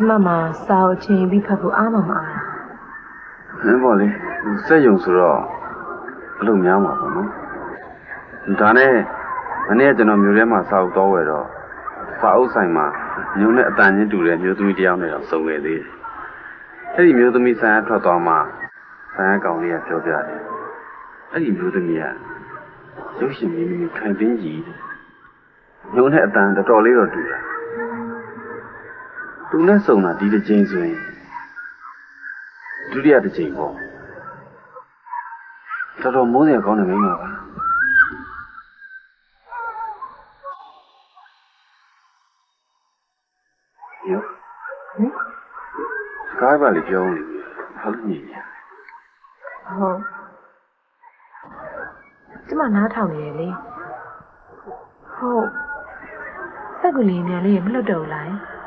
ကျမမှာစာအုပ်ချင်းပြီးဖတ်ဖို့အားမမအားဟင်းပေါ့လေစက်ယုံဆိုတော့အလုပ်များမှာပေါ့နော်ဒါနဲ့မနေ့ကကျွန်တော်မြို့ထဲမှာစာအုပ်တော့ဝယ်တော့စာအုပ်ဆိုင်မှာညုံနဲ့အတန်ချင်းတူတဲ့မျိုးသမီးတစ်ယောက်နဲ့တော့စုံခဲ့သေးတယ်အဲ့ဒီမျိုးသမီးဆိုင်ကထွက်သွားမှဆိုင်ကကောင်လေးကပြောပြတယ်အဲ့ဒီမျိုးသမီးကရုပ်ရှင်မင်းမင်းခံပင်းကြီးတဲ့ညုံနဲ့အတန်တော်တော်လေးတော့တူတာ သူနဲ့စုံတာဒီတစ်ချိန်ဆိုရင်ဒုတိယတစ်ချိန်ပေါ့တော်တော်မိုးစရာကောင်းတယ်မင်းမပါယောဟင်စကားပါလေပြောနေပြီဘာလို့ညင်ညာဟုတ်ကျမနားထောင်နေတယ်လေဟုတ်စက်ကလေးမြန်လေးမလွတ်တော့ဘူးလား